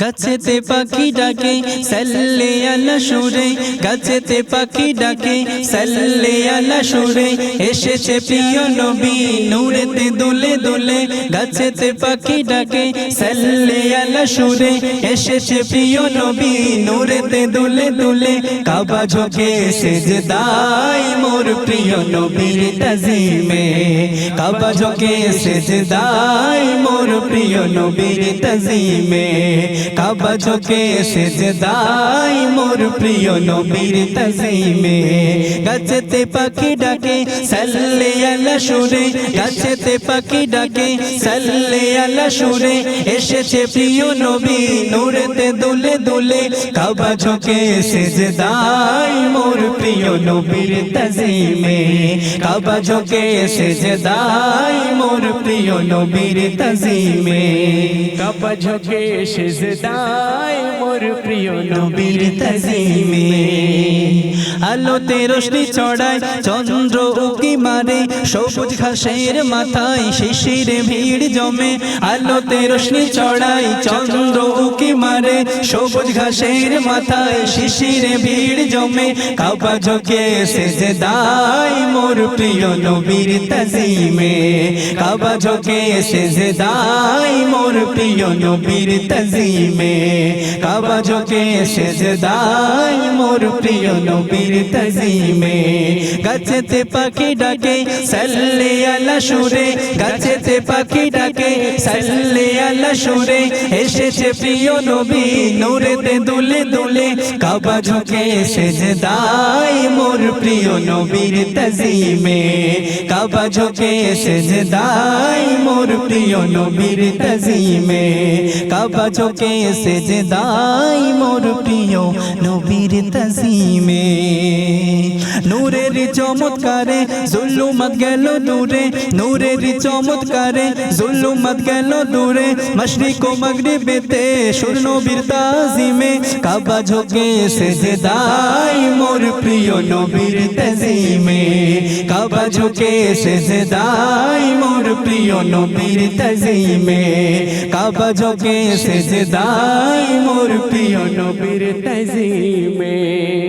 গাছেতে পাখি ডাকে, সাল্লে আলা সুরে। গাছেতে পাখি ডাকে, সাল্লে আলা সুরে। এসেছে প্রিয় নবী নূরেতে দুলে দুলে গাছেতে পাখি ডাকে, সাল্লে আলা সুরে এসেছে প্রিয় নবী। নূরেতে দুলে দুলে কাবা ঝোঁকে সেজদাই মোর প্রিয় নবীর তাজিমে। কাবা ঝোঁকে সেজদাই মোর প্রিয় নবীর তাজিমে। কাবা ঝোঁকে সেজদাই মোর প্রিয় নবীর তাজিমে। গাছেতে পাখি ডাকে, সাল্লে আলা সুরে গাছেতে পাখি ডাকে, সাল্লে আলা সুরে, এসেছে প্রিয় নবী, নূরেতে দুলে দুলে, কাবা ঝোঁকে সেজদাই মোর প্রিয় নবীর তাজিমে। কাবা ঝোঁকে সেজদাই মোর প্রিয় নবীর তাজিমে। কাবা ঝোঁকে সেজদায় মোর প্রিয় নবীর তাজিমে। আলোতে রশ্মি চড়ায় চন্দ্র উকি মারে, সবুজ ঘাসের মাথায় শিশির ভিড় জমে। আলোতে রশ্মি চড়ায় চন্দ্র উকি মারে, সবুজ ঘাসের মাথায় শিশির ভিড় জমে। কাবা ঝোঁকে সেজদাই মোর প্রিয় নবীর তাজিমে। কাবা ঝোঁকে সেজদাই মোর প্রিয় নবীর তাজিমে। কাবা ঝোঁকে সেজদাই মোর প্রিয় নবীর তাজিমে গাছেতে পাখি ডাকে সাল্লে আলা সুরে গাছেতে পাখি ডাকে সাল্লে আলা সুরে এসেছে প্রিয় নবী নূরেতে দুলে দুলে কাবা ঝোঁকে সেজদাই মোর প্রিয় নবীর তাজিমে কাবা ঝোঁকে সেজদাই মোর প্রিয় নবীর তাজিমে কাবা ঝোঁকে সেজদাই মোর প্রিয় নবীর তাজিমে নূরের চমৎকারে জুলুমত গেল দূরে, নূরের চমৎকারে জুলুমত গেল দূরে, মশরিক ও মাগরিবেতে শূন্য বীর তাজিমে কাবা ঝোঁকে সেজদাই মোর প্রিয় নবীর তাজিমে। কাবা ঝোঁকে সেজদাই মোর প্রিয় নবীর তাজিমে। কাবা ঝোঁকে সেজদাই মোর প্রিয় নবীর তাজিমে।